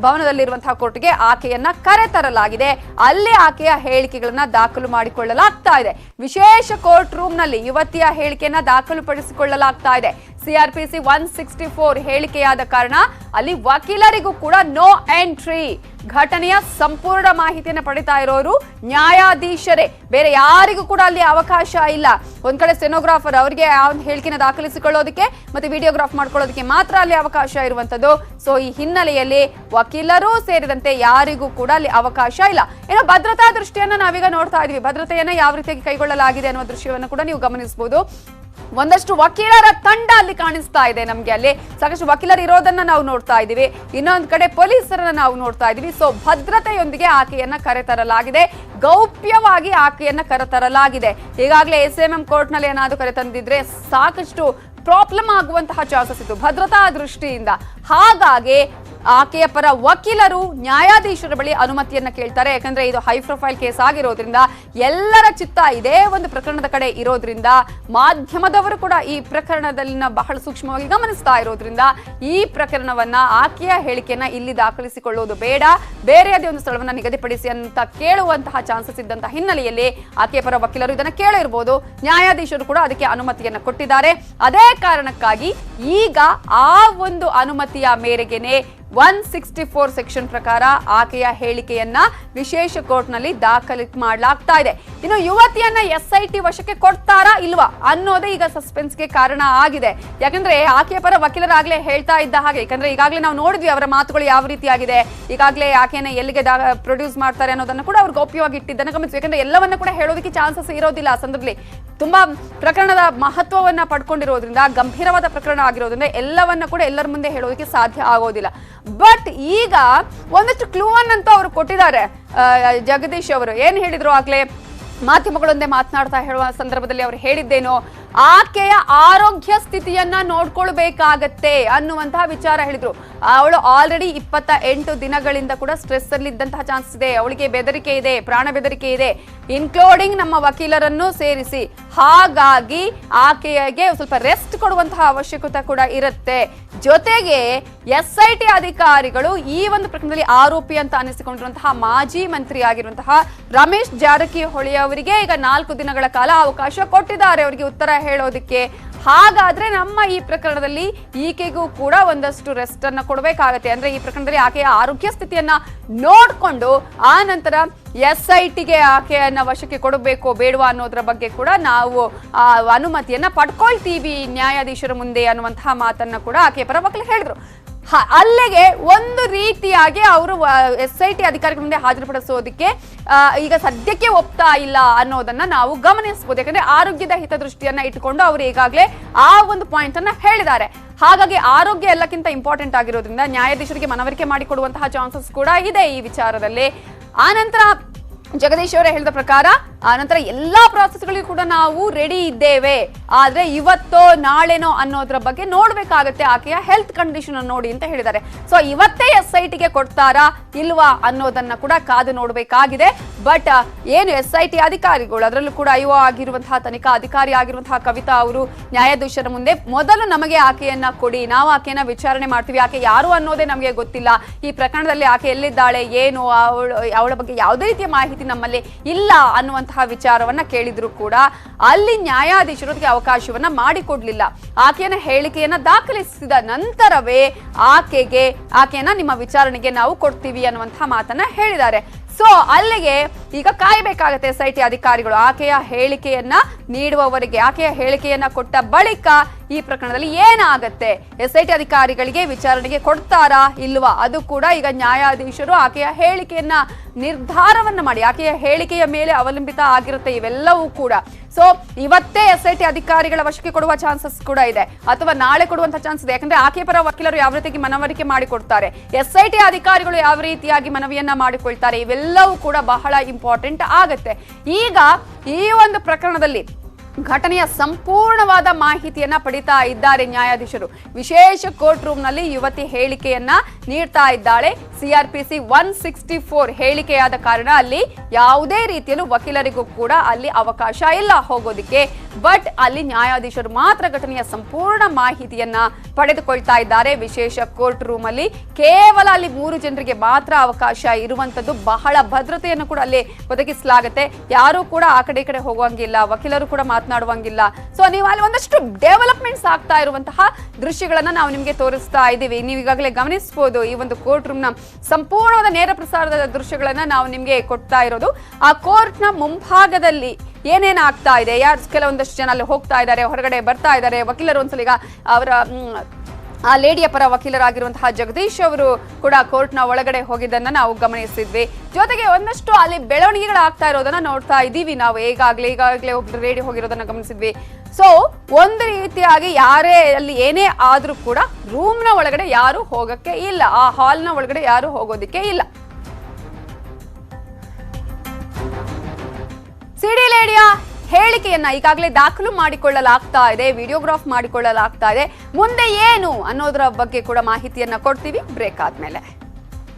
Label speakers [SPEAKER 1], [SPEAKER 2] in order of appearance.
[SPEAKER 1] ಭವನದಲ್ಲಿರುವಂತಹ ಕೋರ್ಟ್ಗೆ ಆಕೆಯನ್ನ ಕರೆತರಲಾಗಿದೆ ಅಲ್ಲಿ ಆಕೆಯ ಹೇಳಿಕೆಗಳನ್ನ ದಾಖಲು ಮಾಡಿಕೊಳ್ಳಲಾಗ್ತಾ ಇದೆ. ವಿಶೇಷ ಕೋರ್ಟ್ ರೂಮ್ನಲ್ಲಿ ಯುವತಿಯ ಹೇಳಿಕೆಯನ್ನ ದಾಖಲುಪಡಿಸಿಕೊಳ್ಳಲಾಗ್ತಾ ಇದೆ. ಸಿಆರ್ಪಿಸಿ ಒನ್ ಸಿಕ್ಸ್ಟಿ ಫೋರ್ ಹೇಳಿಕೆಯಾದ ಕಾರಣ ಅಲ್ಲಿ ವಕೀಲರಿಗೂ ಕೂಡ ನೋ ಎಂಟ್ರಿ ಘಟನೆಯ ಸಂಪೂರ್ಣ ಮಾಹಿತಿಯನ್ನು ಪಡಿತಾ ಇರೋರು ನ್ಯಾಯಾಧೀಶರೇ. ಬೇರೆ ಯಾರಿಗೂ ಕೂಡ ಅಲ್ಲಿ ಅವಕಾಶ ಇಲ್ಲ. ಒಂದ್ ಕಡೆ ಸೆನೋಗ್ರಾಫರ್ ಅವರಿಗೆ ಹೇಳಿಕೆನ ದಾಖಲಿಸಿಕೊಳ್ಳೋದಕ್ಕೆ ಮತ್ತೆ ವಿಡಿಯೋಗ್ರಾಫ್ ಮಾಡ್ಕೊಳ್ಳೋದಕ್ಕೆ ಮಾತ್ರ ಅಲ್ಲಿ ಅವಕಾಶ ಇರುವಂತದ್ದು. ಸೊ ಈ ಹಿನ್ನೆಲೆಯಲ್ಲಿ ವಕೀಲರೂ ಸೇರಿದಂತೆ ಯಾರಿಗೂ ಕೂಡ ಅಲ್ಲಿ ಅವಕಾಶ ಇಲ್ಲ. ಏನೋ ಭದ್ರತಾ ದೃಷ್ಟಿಯನ್ನ ನಾವೀಗ ನೋಡ್ತಾ ಇದೀವಿ. ಭದ್ರತೆಯನ್ನ ಯಾವ ರೀತಿಯಾಗಿ ಕೈಗೊಳ್ಳಲಾಗಿದೆ ಅನ್ನೋ ದೃಶ್ಯವನ್ನು ಕೂಡ ನೀವು ಗಮನಿಸಬಹುದು ಒಂದಷ್ಟು ವಕೀಲರ ತಂಡ ಅಲ್ಲಿ ಕಾಣಿಸ್ತಾ ಇದೆ ನಮ್ಗೆ ಅಲ್ಲಿ. ಸಾಕಷ್ಟು ವಕೀಲರು ಇರೋದನ್ನ ನಾವು ನೋಡ್ತಾ ಇದ್ದೀವಿ. ಇನ್ನೊಂದ್ ಕಡೆ ಪೊಲೀಸರನ್ನ ನಾವು ನೋಡ್ತಾ ಇದೀವಿ ಸೊ ಭದ್ರತೆಯೊಂದಿಗೆ ಆಕೆಯನ್ನ ಕರೆತರಲಾಗಿದೆ. ಗೌಪ್ಯವಾಗಿ ಆಕೆಯನ್ನ ಕರೆತರಲಾಗಿದೆ. ಈಗಾಗಲೇ ಎಸ್ ಎಂ ಎಂ ಕೋರ್ಟ್ನಲ್ಲಿ ಏನಾದ್ರು ಕರೆತಂದಿದ್ರೆ ಸಾಕಷ್ಟು ಪ್ರಾಬ್ಲಮ್ ಆಗುವಂತಹ ಚಾನ್ಸಸ್ ಇತ್ತು. ಭದ್ರತಾ ದೃಷ್ಟಿಯಿಂದ. ಹಾಗಾಗಿ ಆಕೆಯ ಪರ ವಕೀಲರು ನ್ಯಾಯಾಧೀಶರ ಬಳಿ ಅನುಮತಿಯನ್ನ ಕೇಳ್ತಾರೆ. ಯಾಕಂದ್ರೆ ಇದು ಹೈ ಪ್ರೊಫೈಲ್ ಕೇಸ್ ಆಗಿರೋದ್ರಿಂದ ಎಲ್ಲರ ಚಿತ್ತ ಇದೇ ಒಂದು ಪ್ರಕರಣದ ಕಡೆ ಇರೋದ್ರಿಂದ ಮಾಧ್ಯಮದವರು ಕೂಡ ಈ ಪ್ರಕರಣದಲ್ಲಿನ ಬಹಳ ಸೂಕ್ಷ್ಮವಾಗಿ ಗಮನಿಸ್ತಾ ಇರೋದ್ರಿಂದ ಈ ಪ್ರಕರಣವನ್ನ ಆಕೆಯ ಹೇಳಿಕೆಯನ್ನ ಇಲ್ಲಿ ದಾಖಲಿಸಿಕೊಳ್ಳುವುದು ಬೇಡ. ಬೇರೆಯದೇ ಒಂದು ಸ್ಥಳವನ್ನ ನಿಗದಿಪಡಿಸಿ ಅಂತ ಕೇಳುವಂತಹ ಚಾನ್ಸಸ್ ಇದ್ದಂತಹ ಹಿನ್ನೆಲೆಯಲ್ಲಿ ಆಕೆಯ ಪರ ವಕೀಲರು ಇದನ್ನ ಕೇಳಿರ್ಬೋದು. ನ್ಯಾಯಾಧೀಶರು ಕೂಡ ಅದಕ್ಕೆ ಅನುಮತಿಯನ್ನ ಕೊಟ್ಟಿದ್ದಾರೆ. ಅದೇ ಕಾರಣಕ್ಕಾಗಿ ಈಗ ಆ ಒಂದು ಅನುಮತಿಯ ಮೇರೆಗೆನೆ ಒನ್ ಸಿಕ್ಸ್ಟಿ ಫೋರ್ ಸೆಕ್ಷನ್ ಪ್ರಕಾರ ಆಕೆಯ ಹೇಳಿಕೆಯನ್ನ ವಿಶೇಷ ಕೋರ್ಟ್ನಲ್ಲಿ ದಾಖಲಿ ಮಾಡಲಾಗ್ತಾ ಇದೆ. ಇನ್ನು ಯುವತಿಯನ್ನ ಎಸ್ ಐ ಟಿ ವಶಕ್ಕೆ ಕೊಡ್ತಾರಾ ಇಲ್ವಾ ಅನ್ನೋದೇ ಈಗ ಸಸ್ಪೆನ್ಸ್ಗೆ ಕಾರಣ ಆಗಿದೆ. ಯಾಕಂದ್ರೆ ಆಕೆಯ ಪರ ವಕೀಲರಾಗ್ಲೇ ಹೇಳ್ತಾ ಇದ್ದ ಹಾಗೆ. ಯಾಕಂದ್ರೆ ಈಗಾಗಲೇ ನಾವು ನೋಡಿದ್ವಿ ಅವರ ಮಾತುಗಳು ಯಾವ ರೀತಿಯಾಗಿದೆ. ಈಗಾಗಲೇ ಆಕೆಯನ್ನ ಎಲ್ಲಿಗೆ ಪ್ರೊಡ್ಯೂಸ್ ಮಾಡ್ತಾರೆ ಅನ್ನೋದನ್ನ ಕೂಡ ಅವ್ರು ಗೌಪ್ಯವಾಗಿ ಇಟ್ಟಿದ್ದನ್ನು ಗಮನಿಸಿ ಯಾಕಂದ್ರೆ ಎಲ್ಲವನ್ನ ಕೂಡ ಹೇಳೋದಕ್ಕೆ ಚಾನ್ಸಸ್ ಇರೋದಿಲ್ಲ ಆ ಸಂದರ್ಭದಲ್ಲಿ. ತುಂಬಾ ಪ್ರಕರಣದ ಮಹತ್ವವನ್ನ ಪಡ್ಕೊಂಡಿರೋದ್ರಿಂದ, ಗಂಭೀರವಾದ ಪ್ರಕರಣ ಆಗಿರೋದ್ರಿಂದ ಎಲ್ಲವನ್ನ ಕೂಡ ಎಲ್ಲರ ಮುಂದೆ ಹೇಳೋದಕ್ಕೆ ಸಾಧ್ಯ ಆಗೋದಿಲ್ಲ. ಬಟ್ ಈಗ ಒಂದಷ್ಟು ಕ್ಲೂ ಅನ್ನಂತೂ ಅವರು ಕೊಟ್ಟಿದ್ದಾರೆ. ಜಗದೀಶ್ ಅವರು. ಏನ್ ಹೇಳಿದ್ರು ಆಗ್ಲೇ? ಮಾಧ್ಯಮಗಳೊಂದೇ ಮಾತನಾಡ್ತಾ ಹೇಳುವ ಸಂದರ್ಭದಲ್ಲಿ ಅವರು ಹೇಳಿದ್ದೇನೋ ಆಕೆಯ ಆರೋಗ್ಯ ಸ್ಥಿತಿಯನ್ನ ನೋಡ್ಕೊಳ್ಬೇಕಾಗತ್ತೆ ಅನ್ನುವಂತಹ ವಿಚಾರ ಹೇಳಿದ್ರು. ಅವಳು ಆಲ್ರೆಡಿ ಇಪ್ಪತ್ತ ಎಂಟು ದಿನಗಳಿಂದ ಕೂಡ ಸ್ಟ್ರೆಸ್ ಅಲ್ಲಿ ಇದ್ದಂತಹ ಚಾನ್ಸ್ ಇದೆ. ಅವಳಿಗೆ ಬೆದರಿಕೆ ಇದೆ, ಪ್ರಾಣ ಬೆದರಿಕೆ ಇದೆ. ಇನ್ಕ್ಲೂಡಿಂಗ್ ನಮ್ಮ ವಕೀಲರನ್ನು ಸೇರಿಸಿ. ಹಾಗಾಗಿ ಆಕೆಗೆ ಸ್ವಲ್ಪ ರೆಸ್ಟ್ ಕೊಡುವಂತಹ ಅವಶ್ಯಕತೆ ಕೂಡ ಇರುತ್ತೆ. ಜೊತೆಗೆ ಎಸ್ ಐ ಟಿ ಅಧಿಕಾರಿಗಳು ಈ ಒಂದು ಪ್ರಕರಣದಲ್ಲಿ ಆರೋಪಿ ಅಂತ ಅನಿಸಿಕೊಂಡಿರುವಂತಹ ಮಾಜಿ ಮಂತ್ರಿ ಆಗಿರುವಂತಹ ರಮೇಶ್ ಜಾರಕಿಹೊಳಿ ಅವರಿಗೆ ಈಗ ನಾಲ್ಕು ದಿನಗಳ ಕಾಲ ಅವಕಾಶ ಕೊಟ್ಟಿದ್ದಾರೆ. ಅವರಿಗೆ ಉತ್ತರ ಹೇಳೋದಕ್ಕೆ. ಹಾಗಾದ್ರೆ ನಮ್ಮ ಈ ಪ್ರಕರಣದಲ್ಲಿ ಈಕೆಗೂ ಕೂಡ ಒಂದಷ್ಟು ರೆಸ್ಟ್ ಅನ್ನ ಕೊಡಬೇಕಾಗತ್ತೆ. ಅಂದ್ರೆ ಈ ಪ್ರಕರಣದಲ್ಲಿ ಆಕೆಯ ಆರೋಗ್ಯ ಸ್ಥಿತಿಯನ್ನ ನೋಡ್ಕೊಂಡು ಆ ನಂತರ ಎಸ್ ಐ ಟಿಗೆ ಆಕೆಯನ್ನ ವಶಕ್ಕೆ ಕೊಡಬೇಕು ಬೇಡವಾ ಅನ್ನೋದ್ರ ಬಗ್ಗೆ ಕೂಡ ನಾವು, ಆ, ಅನುಮತಿಯನ್ನ ಪಡ್ಕೊಳ್ತೀವಿ ನ್ಯಾಯಾಧೀಶರ ಮುಂದೆ ಅನ್ನುವಂತಹ ಮಾತನ್ನ ಕೂಡ ಆಕೆಯ ಪರ ಮಕ್ಕಳು ಹೇಳಿದ್ರು. ಅಲ್ಲಿಗೆ ಒಂದು ರೀತಿಯಾಗಿ ಅವರು ಎಸ್ ಐ ಟಿ ಅಧಿಕಾರಿಗಳ ಮುಂದೆ ಹಾಜರುಪಡಿಸೋದಕ್ಕೆ ಈಗ ಸದ್ಯಕ್ಕೆ ಒಪ್ತಾ ಇಲ್ಲ ಅನ್ನೋದನ್ನ ನಾವು ಗಮನಿಸಬಹುದು ಯಾಕಂದ್ರೆ ಆರೋಗ್ಯದ ಹಿತದೃಷ್ಟಿಯನ್ನ ಇಟ್ಟುಕೊಂಡು ಅವರು ಈಗಾಗಲೇ ಆ ಒಂದು ಪಾಯಿಂಟ್ ಅನ್ನ ಹೇಳಿದ್ದಾರೆ. ಹಾಗಾಗಿ ಆರೋಗ್ಯ ಎಲ್ಲಕ್ಕಿಂತ ಇಂಪಾರ್ಟೆಂಟ್ ಆಗಿರೋದ್ರಿಂದ ನ್ಯಾಯಾಧೀಶರಿಗೆ ಮನವರಿಕೆ ಮಾಡಿಕೊಡುವಂತಹ ಚಾನ್ಸಸ್ ಕೂಡ ಇದೆ ಈ ವಿಚಾರದಲ್ಲಿ. ಆನಂತರ ಜಗದೀಶ್ ಅವರೇ ಹೇಳಿದ ಪ್ರಕಾರ ಆನಂತರ ನಂತರ ಎಲ್ಲಾ ಪ್ರಾಸೆಸ್ಗಳಿಗೂ ಕೂಡ ನಾವು ರೆಡಿ ಇದ್ದೇವೆ. ಆದ್ರೆ ಇವತ್ತೋ ನಾಳೆನೋ ಅನ್ನೋದ್ರ ಬಗ್ಗೆ ನೋಡ್ಬೇಕಾಗತ್ತೆ. ಆಕೆಯ ಹೆಲ್ತ್ ಕಂಡೀಷನ್ ನೋಡಿ ಅಂತ ಹೇಳಿದ್ದಾರೆ. ಸೊ ಇವತ್ತೇ ಎಸ್ ಐ ಟಿಗೆ ಕೊಡ್ತಾರಾ ಇಲ್ವಾ ಅನ್ನೋದನ್ನ ಕೂಡ ಕಾದು ನೋಡ್ಬೇಕಾಗಿದೆ. ಬಟ್ ಏನು ಎಸ್ ಐ ಟಿ ಅಧಿಕಾರಿಗಳು, ಅದರಲ್ಲೂ ಕೂಡ ಐಒ ಆಗಿರುವಂತಹ, ತನಿಖಾ ಅಧಿಕಾರಿ ಆಗಿರುವಂತಹ ಕವಿತಾ ಅವರು ನ್ಯಾಯಾಧೀಶರ ಮುಂದೆ ಮೊದಲು ನಮಗೆ ಆಕೆಯನ್ನ ಕೊಡಿ, ನಾವು ಆಕೆಯನ್ನ ವಿಚಾರಣೆ ಮಾಡ್ತೀವಿ, ಆಕೆ ಯಾರು ಅನ್ನೋದೇ ನಮಗೆ ಗೊತ್ತಿಲ್ಲ. ಈ ಪ್ರಕರಣದಲ್ಲಿ ಆಕೆ ಎಲ್ಲಿದ್ದಾಳೆ, ಏನು, ಅವಳು, ಅವಳ ಬಗ್ಗೆ ಯಾವುದೇ ರೀತಿಯ ಮಾಹಿತಿ ನಮ್ಮಲ್ಲಿ ಇಲ್ಲ ಅನ್ನುವಂತಹ ವಿಚಾರವನ್ನ ಕೇಳಿದ್ರು ಕೂಡ ಅಲ್ಲಿ ನ್ಯಾಯಾಧೀಶರು ಅದಕ್ಕೆ ಅವಕಾಶವನ್ನ ಮಾಡಿಕೊಡ್ಲಿಲ್ಲ. ಆಕೆಯನ್ನ ಹೇಳಿಕೆಯನ್ನ ದಾಖಲಿಸಿದ ನಂತರವೇ ಆಕೆಗೆ, ಆಕೆಯನ್ನ ನಿಮ್ಮ ವಿಚಾರಣೆಗೆ ನಾವು ಕೊಡ್ತೀವಿ ಅನ್ನುವಂತಹ ಮಾತನ್ನ ಹೇಳಿದ್ದಾರೆ. ಸೊ ಅಲ್ಲಿಗೆ ಈಗ ಕಾಯಬೇಕಾಗತ್ತೆ ಎಸ್ ಅಧಿಕಾರಿಗಳು. ಆಕೆಯ ಹೇಳಿಕೆಯನ್ನ ನೀಡುವವರಿಗೆ, ಆಕೆಯ ಹೇಳಿಕೆಯನ್ನ ಕೊಟ್ಟ ಬಳಿಕ ಈ ಪ್ರಕರಣದಲ್ಲಿ ಏನಾಗುತ್ತೆ? ಎಸ್ ಐ ಟಿ ಅಧಿಕಾರಿಗಳಿಗೆ ವಿಚಾರಣೆಗೆ ಕೊಡ್ತಾರಾ ಇಲ್ವಾ? ಅದು ಕೂಡ ಈಗ ನ್ಯಾಯಾಧೀಶರು ಆಕೆಯ ಹೇಳಿಕೆಯನ್ನ, ನಿರ್ಧಾರವನ್ನ ಮಾಡಿ. ಆಕೆಯ ಹೇಳಿಕೆಯ ಮೇಲೆ ಅವಲಂಬಿತ ಆಗಿರುತ್ತೆ ಇವೆಲ್ಲವೂ ಕೂಡ. ಸೊ ಇವತ್ತೇ ಎಸ್ ಐ ಟಿ ಅಧಿಕಾರಿಗಳ ವಶಕ್ಕೆ ಕೊಡುವ ಚಾನ್ಸಸ್ ಕೂಡ ಇದೆ. ಅಥವಾ ನಾಳೆ ಕೊಡುವಂತ ಚಾನ್ಸ್ ಇದೆ. ಯಾಕಂದ್ರೆ ಆಕೆ ಪರ ವಕೀಲರು ಯಾವ ರೀತಿಯಾಗಿ ಮನವರಿಕೆ ಮಾಡಿಕೊಡ್ತಾರೆ? ಎಸ್ ಐ ಟಿ ಅಧಿಕಾರಿಗಳು ಯಾವ ರೀತಿಯಾಗಿ ಮನವಿಯನ್ನ ಮಾಡಿಕೊಳ್ತಾರೆ? ಇವೆಲ್ಲವೂ ಕೂಡ ಬಹಳ ಇಂಪಾರ್ಟೆಂಟ್ ಆಗುತ್ತೆ. ಈಗ ಈ ಒಂದು ಪ್ರಕರಣದಲ್ಲಿ ಘಟನೆಯ ಸಂಪೂರ್ಣವಾದ ಮಾಹಿತಿಯನ್ನ ಪಡಿತಾ ಇದ್ದಾರೆ ನ್ಯಾಯಾಧೀಶರು. ವಿಶೇಷ ಕೋರ್ಟ್ ರೂಮ್ನಲ್ಲಿ ಯುವತಿ ಹೇಳಿಕೆಯನ್ನ ನೀಡ್ತಾ ಇದ್ದಾಳೆ. ಸಿಆರ್ಪಿಸಿ ಒನ್ ಸಿಕ್ಸ್ಟಿ ಫೋರ್ ಹೇಳಿಕೆಯಾದ ಕಾರಣ ಅಲ್ಲಿ ಯಾವುದೇ ರೀತಿಯಲ್ಲೂ ವಕೀಲರಿಗೂ ಕೂಡ ಅಲ್ಲಿ ಅವಕಾಶ ಇಲ್ಲ ಹೋಗೋದಿಕ್ಕೆ. ಬಟ್ ಅಲ್ಲಿ ನ್ಯಾಯಾಧೀಶರು ಮಾತ್ರ ಘಟನೆಯ ಸಂಪೂರ್ಣ ಮಾಹಿತಿಯನ್ನ ಪಡೆದುಕೊಳ್ತಾ ಇದ್ದಾರೆ. ವಿಶೇಷ ಕೋರ್ಟ್ ರೂಮ್ ಅಲ್ಲಿ ಕೇವಲ ಅಲ್ಲಿ ಮೂರು ಜನರಿಗೆ ಮಾತ್ರ ಅವಕಾಶ ಇರುವಂತದ್ದು ಬಹಳ ಭದ್ರತೆಯನ್ನು ಕೂಡ ಅಲ್ಲಿ ಒದಗಿಸಲಾಗುತ್ತೆ. ಯಾರು ಕೂಡ ಆ ಕಡೆ ಈ ಕಡೆ ಹೋಗುವಂಗಿಲ್ಲ. ವಕೀಲರು ಕೂಡ ಮಾತನಾಡುವಂಗಿಲ್ಲ. ಸೊ ನೀವು ಅಲ್ಲಿ ಒಂದಷ್ಟು ಡೆವಲಪ್ಮೆಂಟ್ಸ್ ಆಗ್ತಾ ಇರುವಂತಹ ದೃಶ್ಯಗಳನ್ನ ನಾವು ನಿಮಗೆ ತೋರಿಸ್ತಾ ಇದ್ದೀವಿ. ನೀವು ಈಗಾಗಲೇ ಗಮನಿಸಬಹುದು ಈ ಒಂದು ಕೋರ್ಟ್ ರೂಮ್ನ ಸಂಪೂರ್ಣವಾದ ನೇರ ಪ್ರಸಾರದ ದೃಶ್ಯಗಳನ್ನ ನಾವು ನಿಮಗೆ ಕೊಡ್ತಾ ಇರೋದು. ಆ ಕೋರ್ಟ್ನ ಮುಂಭಾಗದಲ್ಲಿ ಏನೇನಾಗ್ತಾ ಇದೆ? ಯಾರು ಕೆಲವೊಂದಷ್ಟು ಜನ ಅಲ್ಲಿ ಹೋಗ್ತಾ ಇದ್ದಾರೆ, ಹೊರಗಡೆ ಬರ್ತಾ ಇದ್ದಾರೆ, ವಕೀಲರು ಒಂದ್ಸಲ ಈಗ ಅವರ ಆ ಲೇಡಿಯ ಪರ ವಕೀಲರಾಗಿರುವಂತಹ ಜಗದೀಶ್ ಅವರು ಕೂಡ ಕೋರ್ಟ್ನ ಒಳಗಡೆ ಹೋಗಿದ್ದನ್ನ ನಾವು ಗಮನಿಸಿದ್ವಿ. ಜೊತೆಗೆ ಒಂದಷ್ಟು ಅಲ್ಲಿ ಬೆಳವಣಿಗೆಗಳಾಗ್ತಾ ಇರೋದನ್ನ ನೋಡ್ತಾ ಇದ್ದೀವಿ ನಾವು. ಈಗಾಗಲೇ ಈಗಾಗಲೇ ಒಬ್ರು ರೇಡಿ ಹೋಗಿರೋದನ್ನ ಗಮನಿಸಿದ್ವಿ. ಸೊ ಒಂದು ರೀತಿಯಾಗಿ ಯಾರೇ ಅಲ್ಲಿ ಏನೇ ಆದ್ರೂ ಕೂಡ ರೂಮ್ನ ಒಳಗಡೆ ಯಾರು ಹೋಗಕ್ಕೆ ಇಲ್ಲ. ಆ ಹಾಲ್ನ ಒಳಗಡೆ ಯಾರು ಹೋಗೋದಿಕ್ಕೆ ಇಲ್ಲ. ಹೇಳಿಕೆಯನ್ನ ಈಗಾಗಲೇ ದಾಖಲು ಮಾಡಿಕೊಳ್ಳಲಾಗ್ತಾ ಇದೆ, ವಿಡಿಯೋಗ್ರಾಫ್ ಮಾಡಿಕೊಳ್ಳಲಾಗ್ತಾ ಇದೆ. ಮುಂದೆ ಏನು ಅನ್ನೋದರ ಬಗ್ಗೆ ಕೂಡ ಮಾಹಿತಿಯನ್ನ ಕೊಡ್ತೀವಿ. ಬ್ರೇಕ್ ಆದ್ಮೇಲೆ.